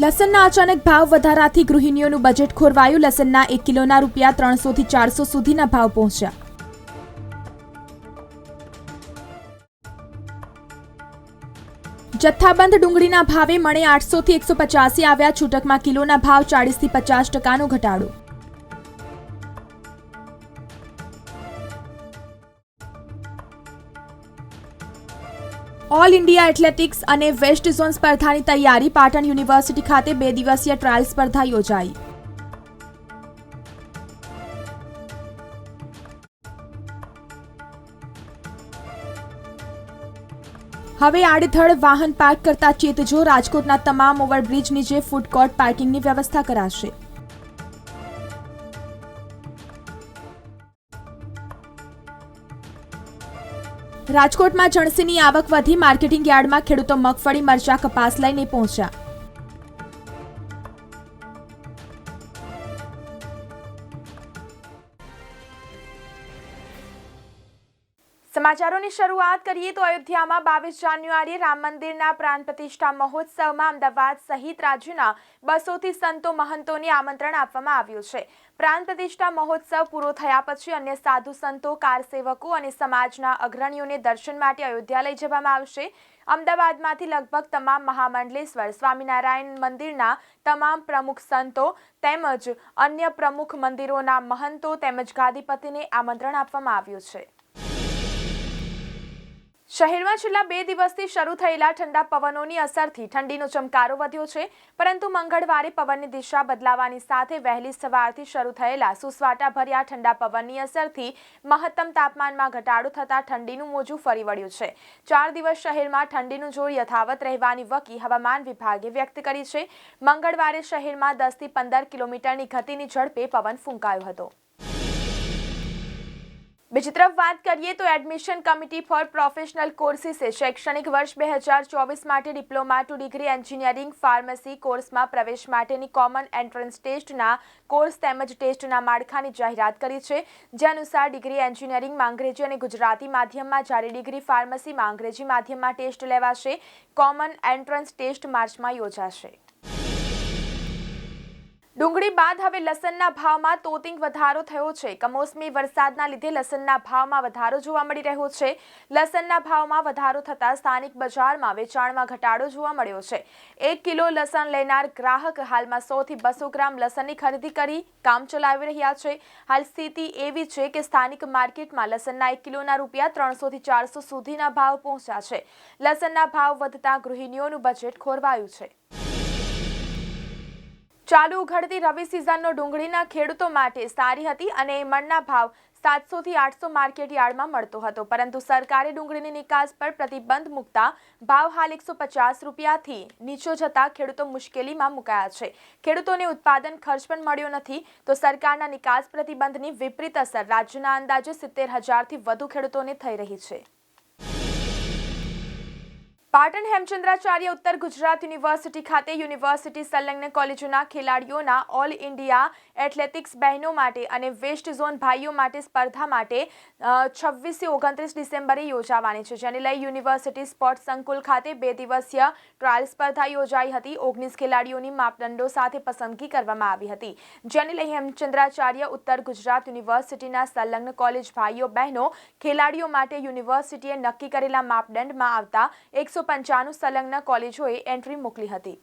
લસણના અચાનક ભાવ વધારાથી ગૃહિણીઓનું બજેટ ખોરવાયું. લસણના એક કિલોના રૂપિયા ત્રણસોથી ચારસો સુધીના ભાવ પહોંચ્યા. જથ્થાબંધ ડુંગળીના ભાવે મણે આઠસોથી એકસો પચાસી આવ્યા. છૂટકમાં કિલોના ભાવ ચાળીસથી પચાસ ટકાનો ઘટાડો. ઓલ ઇન્ડિયા એથ્લેટિક્સ અને વેસ્ટ ઝોન સ્પર્ધાની તૈયારી પાટણ યુનિવર્સિટી ખાતે બે દિવસીય ટ્રાયલ સ્પર્ધા યોજાઈ. હવે આડેધડ વાહન પાર્ક કરતા ચેતજો રાજકોટના તમામ ઓવરબ્રિજ નીચે ફૂડ કોર્ટ પાર્કિંગની વ્યવસ્થા કરાશે. રાજકોટમાં જણસીની આવક વધી માર્કેટિંગ યાર્ડમાં ખેડૂતો મગફળી મરચા કપાસ લઈને પહોંચ્યા. સમાચારોની શરૂઆત કરીએ તો અયોધ્યામાં બાવીસ જાન્યુઆરીએ રામ મંદિરના પ્રાણ પ્રતિષ્ઠા મહોત્સવમાં અમદાવાદ સહિત રાજ્યના બસોથી સંતો મહંતોને આમંત્રણ આપવામાં આવ્યું છે. પ્રાણ પ્રતિષ્ઠા મહોત્સવ પૂરો થયા પછી અન્ય સાધુ સંતો કારસેવકો અને સમાજના અગ્રણીઓને દર્શન માટે અયોધ્યા લઈ જવામાં આવશે. અમદાવાદમાંથી લગભગ તમામ મહામંડલેશ્વર, સ્વામિનારાયણ મંદિરના તમામ પ્રમુખ સંતો તેમજ અન્ય પ્રમુખ મંદિરોના મહંતો તેમજ ગાદીપતિને આમંત્રણ આપવામાં આવ્યું છે. શહેરમાં છેલ્લા બે દિવસથી શરૂ થયેલા ઠંડા પવનોની અસરથી ઠંડીનો ચમકારો વધ્યો છે, પરંતુ મંગળવારે પવનની દિશા બદલાવાની સાથે વહેલી સવારથી શરૂ થયેલા સુસવાટા ભર્યા ઠંડા પવનની અસરથી મહત્તમ તાપમાનમાં ઘટાડો થતાં ઠંડીનું મોજું ફરી વળ્યું છે. ચાર દિવસ શહેરમાં ઠંડીનું જોર યથાવત રહેવાની વકી હવામાન વિભાગે વ્યક્ત કરી છે. મંગળવારે શહેરમાં દસથી પંદર કિલોમીટરની ગતિની ઝડપે પવન ફૂંકાયો હતો. બીજી તરફ વાત કરીએ તો એડમિશન કમિટી ફોર પ્રોફેશનલ કોર્સિસે શૈક્ષણિક વર્ષ બે હજાર ચોવીસ માટે diploma to degree engineering pharmacy કોર્સમાં પ્રવેશ માટેની કોમન એન્ટ્રન્સ ટેસ્ટના કોર્સ તેમજ ટેસ્ટના માળખાની જાહેરાત કરી છે. જે અનુસાર ડિગ્રી એન્જિનિયરિંગમાં અંગ્રેજી અને ગુજરાતી માધ્યમમાં જ્યારે ડિગ્રી ફાર્મસીમાં અંગ્રેજી માધ્યમમાં ટેસ્ટ લેવાશે, કોમન એન્ટ્રન્સ ટેસ્ટ માર્ચમાં યોજાશે. ડુંગળી બાદ હવે લસણના ભાવમાં તોતિંગ વધારો થયો છે. કમોસમી વરસાદના લીધે લસણના ભાવમાં વધારો જોવા મળી રહ્યો છે. લસણના ભાવમાં વધારો થતાં સ્થાનિક બજારમાં વેચાણમાં ઘટાડો જોવા મળ્યો છે. એક કિલો લસણ લેનાર ગ્રાહક હાલમાં સોથી બસો ગ્રામ લસણની ખરીદી કરી કામ ચલાવી રહ્યા છે. હાલ સ્થિતિ એવી છે કે સ્થાનિક માર્કેટમાં લસણના એક કિલોના રૂપિયા ત્રણસોથી ચારસો સુધીના ભાવ પહોંચ્યા છે. લસણના ભાવ વધતા ગૃહિણીઓનું બજેટ ખોરવાયું છે. ચાલુ ઉઘડતી રવિ સિઝનનો ડુંગળીના ખેડૂતો માટે સારી હતી અને મણના ભાવ સાતસોથી આઠસો માર્કેટ યાર્ડમાં મળતો હતો. પરંતુ સરકારે ડુંગળીની નિકાસ પર પ્રતિબંધ મૂકતા ભાવ હાલ એકસો પચાસ રૂપિયાથી નીચો જતા ખેડૂતો મુશ્કેલીમાં મુકાયા છે. ખેડૂતોને ઉત્પાદન ખર્ચ પણ મળ્યો નથી તો સરકારના નિકાસ પ્રતિબંધની વિપરીત અસર રાજ્યના અંદાજે સિત્તેર હજારથી વધુ ખેડૂતોને થઈ રહી છે. પાટણ હેમચંદ્રાચાર્ય ઉત્તર ગુજરાત યુનિવર્સિટી ખાતે યુનિવર્સિટી સંલગ્ન કોલેજોના ખેલાડીઓના ઓલ ઇન્ડિયા એથ્લેટિક્સ બહેનો માટે અને વેસ્ટ ઝોન ભાઈઓ માટે સ્પર્ધા માટે છવ્વીસથી ઓગણત્રીસ ડિસેમ્બરે યોજાવાની છે, જેને લઈ યુનિવર્સિટી સ્પોર્ટ્સ સંકુલ ખાતે બે દિવસીય ટ્રાયલ સ્પર્ધા યોજાઈ હતી. ઓગણીસ ખેલાડીઓની માપદંડો સાથે પસંદગી કરવામાં આવી હતી. જેને લઈ હેમચંદ્રાચાર્ય ઉત્તર ગુજરાત યુનિવર્સિટીના સંલગ્ન કોલેજ ભાઈઓ બહેનો ખેલાડીઓ માટે યુનિવર્સિટીએ નક્કી કરેલા માપદંડમાં આવતા એકસો પંચાણું સંલગ્ન કોલેજોએ એન્ટ્રી મોકલી હતી.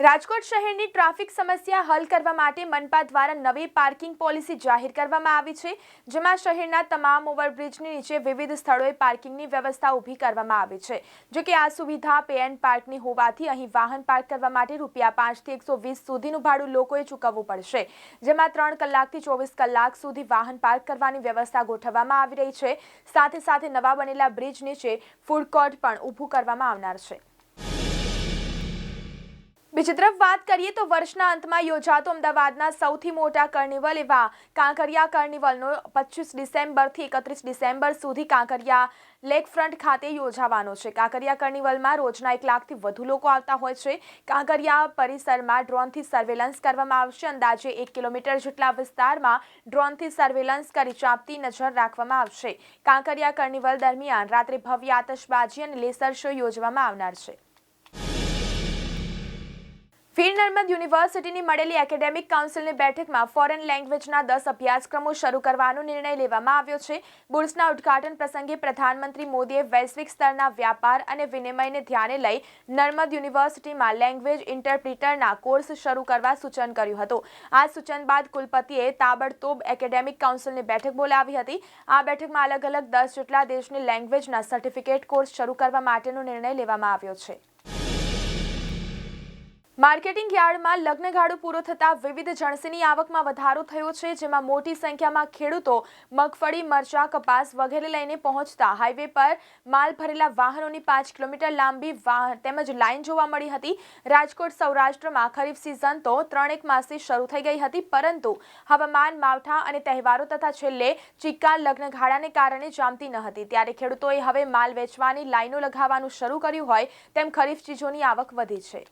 રાજકોટ શહેરની ટ્રાફિક સમસ્યા હલ કરવા માટે મનપા દ્વારા નવી પાર્કિંગ પોલિસી જાહેર કરવામાં આવી છે, જેમાં શહેરના તમામ ઓવરબ્રિજની નીચે વિવિધ સ્થળોએ પાર્કિંગની વ્યવસ્થા ઊભી કરવામાં આવી છે. જો કે આ સુવિધા પે એન્ડ પાર્કની હોવાથી અહીં વાહન પાર્ક કરવા માટે રૂપિયા પાંચથી એકસો વીસ સુધીનું ભાડું લોકોએ ચૂકવવું પડશે. જેમાં ત્રણ કલાકથી ચોવીસ કલાક સુધી વાહન પાર્ક કરવાની વ્યવસ્થા ગોઠવવામાં આવી રહી છે. સાથે સાથે નવા બનેલા બ્રિજ નીચે ફૂડ કોર્ટ પણ ઊભું કરવામાં આવનાર છે. બીજી તરફ વાત કરીએ તો વર્ષના અંતમાં યોજાતો અમદાવાદના સૌથી મોટા કાર્નિવલ એવા કાંકરિયા કાર્નિવલનો પચીસ ડિસેમ્બરથી એકત્રીસ ડિસેમ્બર સુધી કાંકરિયા લેક ફ્રન્ટ ખાતે યોજાવાનો છે. કાંકરિયા કાર્નિવલમાં રોજના એક લાખથી વધુ લોકો આવતા હોય છે. કાંકરિયા પરિસરમાં ડ્રોનથી સર્વેલન્સ કરવામાં આવશે. અંદાજે એક કિલોમીટર જેટલા વિસ્તારમાં ડ્રોનથી સર્વેલન્સ કરી ચાંપતી નજર રાખવામાં આવશે. કાંકરિયા કાર્નિવલ દરમિયાન રાત્રે ભવ્ય આતશબાજી અને લેસર શો યોજવામાં આવનાર છે. વીર નર્મદ યુનિવર્સિટીની મળેલી એકેડેમિક કાઉન્સિલની બેઠકમાં ફોરેન લેંગ્વેજના દસ અભ્યાસક્રમો શરૂ કરવાનો નિર્ણય લેવામાં આવ્યો છે. બુર્સના ઉદ્ઘાટન પ્રસંગે પ્રધાનમંત્રી મોદીએ વૈશ્વિક સ્તરના વ્યાપાર અને વિનિમયને ધ્યાને લઈ નર્મદ યુનિવર્સિટીમાં લેંગ્વેજ ઇન્ટરપ્રિટરના કોર્સ શરૂ કરવા સૂચન કર્યું હતું. આ સૂચન બાદ કુલપતિએ તાબડતોબ એકેડેમિક કાઉન્સિલની બેઠક બોલાવી હતી. આ બેઠકમાં અલગ અલગ દસ જેટલા દેશની લેંગ્વેજના સર્ટિફિકેટ કોર્સ શરૂ કરવા માટેનો નિર્ણય લેવામાં આવ્યો છે. માર્કેટિંગ યાર્ડમાં લગ્નગાળો પૂરો થતાં વિવિધ જણસીની આવકમાં વધારો થયો છે, જેમાં મોટી સંખ્યામાં ખેડૂતો મગફળી, મરચા, કપાસ વગેરે લઈને પહોંચતા હાઈવે પર માલ ભરેલા વાહનોની પાંચ કિલોમીટર લાંબી વાહન તેમજ લાઇન જોવા મળી હતી. રાજકોટ સૌરાષ્ટ્રમાં ખરીફ સિઝન તો ત્રણેક માસથી શરૂ થઈ ગઈ હતી, પરંતુ હવામાન, માવઠા અને તહેવારો તથા છેલ્લે ચિક્કા લગ્નગાળાને કારણે જામતી ન હતી. ત્યારે ખેડૂતોએ હવે માલ વેચવાની લાઈનો લગાવવાનું શરૂ કર્યું હોય, તેમ ખરીફ ચીજોની આવક વધી છે.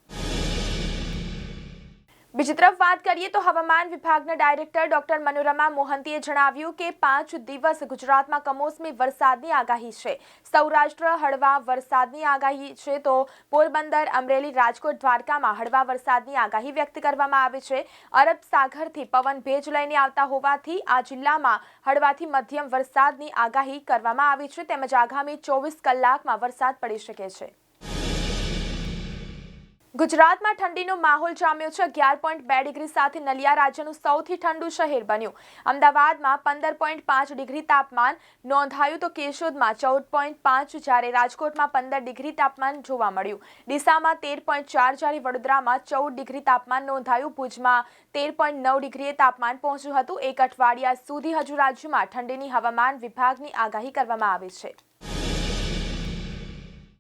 બીજી તરફ વાત કરીએ તો હવામાન વિભાગના ડાયરેક્ટર ડોક્ટર મનોરમા મોહંતીએ જણાવ્યું કે પાંચ દિવસ ગુજરાતમાં કમોસમી વરસાદની આગાહી છે. સૌરાષ્ટ્ર હળવા વરસાદની આગાહી છે તો પોરબંદર, અમરેલી, રાજકોટ, દ્વારકામાં હળવા વરસાદની આગાહી વ્યક્ત કરવામાં આવી છે. અરબ સાગરથી પવન ભેજ લઈને આવતા હોવાથી આ જિલ્લામાં હળવાથી મધ્યમ વરસાદની આગાહી કરવામાં આવી છે તેમજ આગામી ચોવીસ કલાકમાં વરસાદ પડી શકે છે. ગુજરાતમાં ઠંડીનો માહોલ જામ્યો છે. અગિયાર પોઈન્ટ બે ડિગ્રી સાથે નલિયા રાજ્યનું સૌથી ઠંડુ શહેર બન્યું. અમદાવાદમાં પંદર પોઈન્ટ પાંચ ડિગ્રી તાપમાન નોંધાયું તો કેશોદમાં ચૌદ પોઈન્ટ પાંચ, જ્યારે રાજકોટમાં પંદર ડિગ્રી તાપમાન જોવા મળ્યું. ડીસામાં તેર પોઈન્ટ ચાર, જ્યારે વડોદરામાં ચૌદ ડિગ્રી તાપમાન નોંધાયું. ભુજમાં તેર પોઈન્ટ નવ ડિગ્રીએ તાપમાન પહોંચ્યું હતું. એક અઠવાડિયા સુધી હજુ રાજ્યમાં ઠંડીની હવામાન વિભાગની આગાહી કરવામાં આવી છે.